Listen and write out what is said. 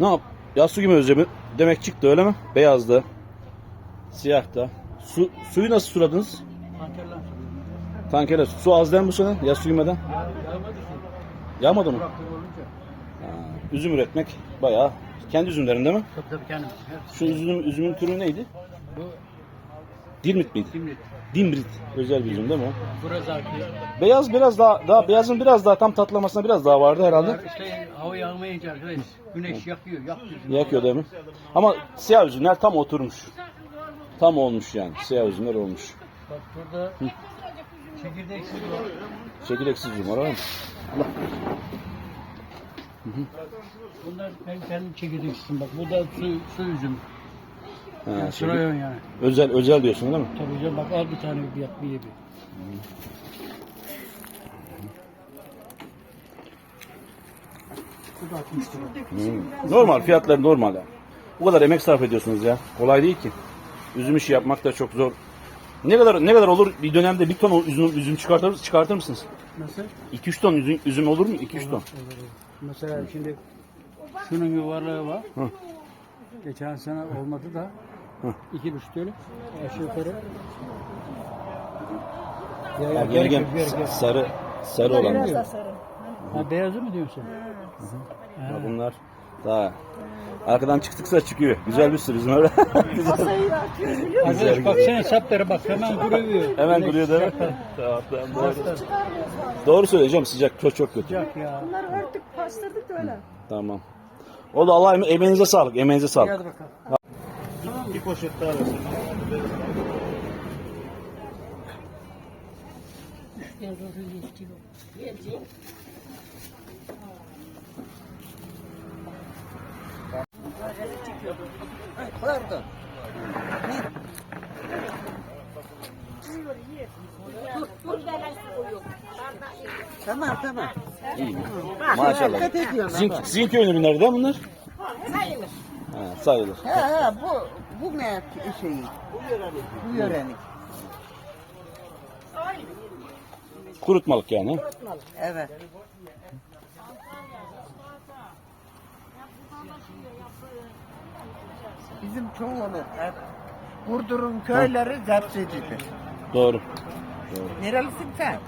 Ne yap? Ya su gibi özlemi demek çıktı öyle mi? Beyazdı. Siyah da. Su, suyu nasıl suladınız? Panterler. Tankere su. Az değil mi bu sene? Ya su yemeden. Ya, yağmadı mı? Ha, üzüm üretmek bayağı. Kendi üzümlerinde mi? Tabii tabii. Hepsi. Şu üzüm, üzümün türü neydi? Bu Dirmit miydi? kimlik. Dimrit. Özel bir üzüm değil mi o? Burazaki. Beyaz biraz daha, daha beyazın biraz daha tam tatlamasına biraz daha vardı herhalde. İşte hava yağmayınca arkadaş güneş yakıyor. Yakıyor. Yakıyor değil mi? Ama siyah üzümler tam oturmuş. Tam olmuş yani. Siyah üzümler olmuş. Bak burada çekirdeksiz var. Çekirdeksiz üzüm var ama. Bunlar ben kendim çekirdeksizim bak. Bu da su, su üzüm. Ha, sırayon yani. özel özel diyorsun değil mi? Tabii canım bak al bir tane bir yak bir ye bir. Bu da 60 lira. Hmm. Normal fiyatları normal. Bu kadar emek sarf ediyorsunuz ya. Kolay değil ki. Üzüm işi yapmak da çok zor. Ne kadar ne kadar olur bir dönemde bir ton üzüm, üzüm çıkartır, çıkartır mısınız? Nasıl? 2-3 ton üzüm, üzüm olur mu? 2-3 ton. Olur, olur. Mesela şimdi şunun yuvarlığı var. Hı. Geçen sene olmadı da. İki buçuk öyle aşağı yukarı. Ya, Ya, gel gel sarı sarı olan. Biraz diyor. da sarı. Ha, beyazı mı diyorsun? Ya bunlar daha arkadan çıktıkça çıkıyor. Güzel bir sürü öyle. Güzel. Masayı atıyor biliyor musun? Arkadaş baksana sapları bak hemen kuruyor. Hemen kuruyor değil mi? tamam, tamam, doğru. Doğru söyleyeceğim sıcak çok çok kötü. Sıcak ya. Bunları örttük, pastırdık da öyle. Tamam. O da Allah em- emeğinize sağlık. Emeğinize sağlık. Poşet daha versin. Pardon. Tamam tamam. İyi? Maşallah. Dikkat ediyorum sizin köyün ürünleri mi bunlar? Sayılır. Ha, sayılır. He he bu bu ne şeyi? Bu yörenin. Kurutmalık yani. Evet. Bizim çoğunu hep Burdur'un köyleri Zepsecidir. Doğru. Nerelisin sen?